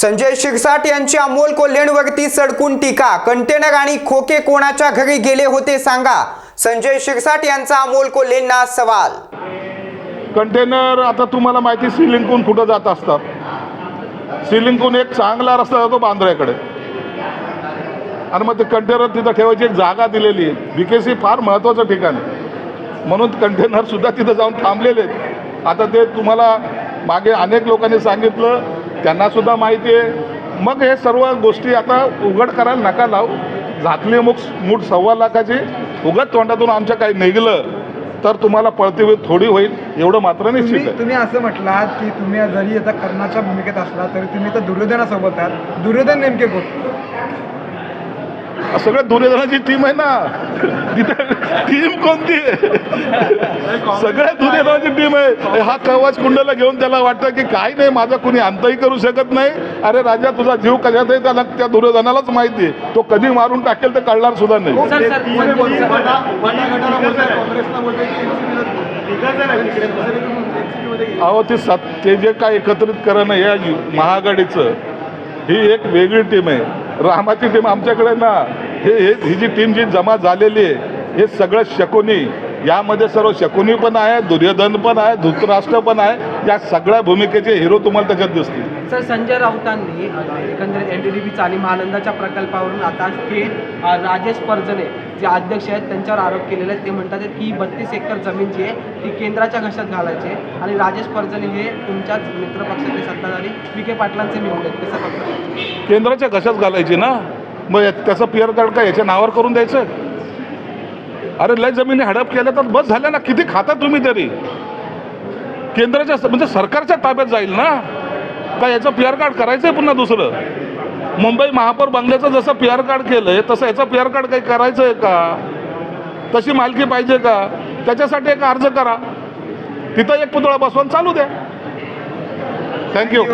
संजय शिरसाट यांची अमोल कोल्हेंवरती सडकून टीका. कंटेनर आणि खोके कोणाच्या घरी गेले होते सांगा. संजय शिरसाट यांचा अमोल कोल्हेंना सवाल. कंटेनर आता तुम्हाला माहिती सिलिंकून कुठं जात असतात. सिलिंकून एक चांगला रस्ता जातो बांद्र्याकडे आणि मग ते कंटेनर तिथं ठेवायची एक जागा दिलेली आहे. बी फार महत्त्वाचं ठिकाण आहे. म्हणून कंटेनर सुद्धा तिथं जाऊन थांबलेले आहेत. आता ते तुम्हाला मागे अनेक लोकांनी सांगितलं त्यांना सुद्धा माहिती आहे. मग हे सर्व गोष्टी आता उघड करायला नका लावू. झाकली मुख मूठ सव्वा लाखाची. उघड तोंडातून आमच्या काही निघलं तर तुम्हाला पळती थोडी होईल. एवढं मात्र निश्चित आहे. तुम्ही असं म्हटलात की तुम्ही जरी आता कर्णाच्या भूमिकेत असला तरी तुम्ही तर दुर्योधनासोबत आहात. दुर्योधन नेमके कोण? सगळ्या दुर्योधनाची टीम आहे ना. तिथे टीम कोणती? आहे सगळ्या दुर्योधनाची टीम आहे. हा कवच कुंडला घेऊन त्याला वाटतं की काही नाही माझा कुणी अंतही करू शकत नाही. अरे राजा तुझा जीव कशात आहे त्याला त्या दुर्योधनालाच माहिती आहे. तो कधी मारून टाकेल ते कळणार सुद्धा नाही. सर सर अहो ते सत ते जे काय एकत्रित करणं या यु- महाआघाडीचं ही एक वेगळी टीम आहे. रामाची टीम आमच्याकडे ना. हे हे ही जी टीम जी जमा झालेली आहे हे सगळं शकुनी यामध्ये सर्व शकुनी पण आहे दुर्योधन पण आहे धृतराष्ट्र पण आहे. या सगळ्या भूमिकेचे हिरो तुम्हाला त्याच्यात दिसतील. सर संजय राऊतांनी एकंदरीत एन डी डी बी चालीम आनंदाच्या प्रकल्पावरून आता थेट राजेश परजणे जे अध्यक्ष आहेत त्यांच्यावर आरोप केलेले आहेत. ते म्हणतात की बत्तीस एकर जमीन जी आहे ती केंद्राच्या घशात घालायची आणि राजेश परजणे हे तुमच्याच मित्रपक्षाचे सत्ताधारी विखे पाटलांचे निवडले आहेत. कसं केंद्राच्या घशात घालायची ना? मग त्याचं पिअर कार्ड काय याच्या नावावर करून द्यायचं? अरे लय जमिनी हडप केल्या तर बस झाल्या ना किती खाता तुम्ही तरी? केंद्राच्या म्हणजे सरकारच्या ताब्यात जाईल ना? का याचं पी आर कार्ड करायचं आहे पुन्हा दुसरं? मुंबई महापौर बंगल्याचं जसं पी आर कार्ड केलं आहे तसं याचं पी आर कार्ड काही करायचं आहे का? तशी मालकी पाहिजे का? त्याच्यासाठी एक अर्ज करा. तिथं एक पुतळा बसवून चालू द्या. थँक्यू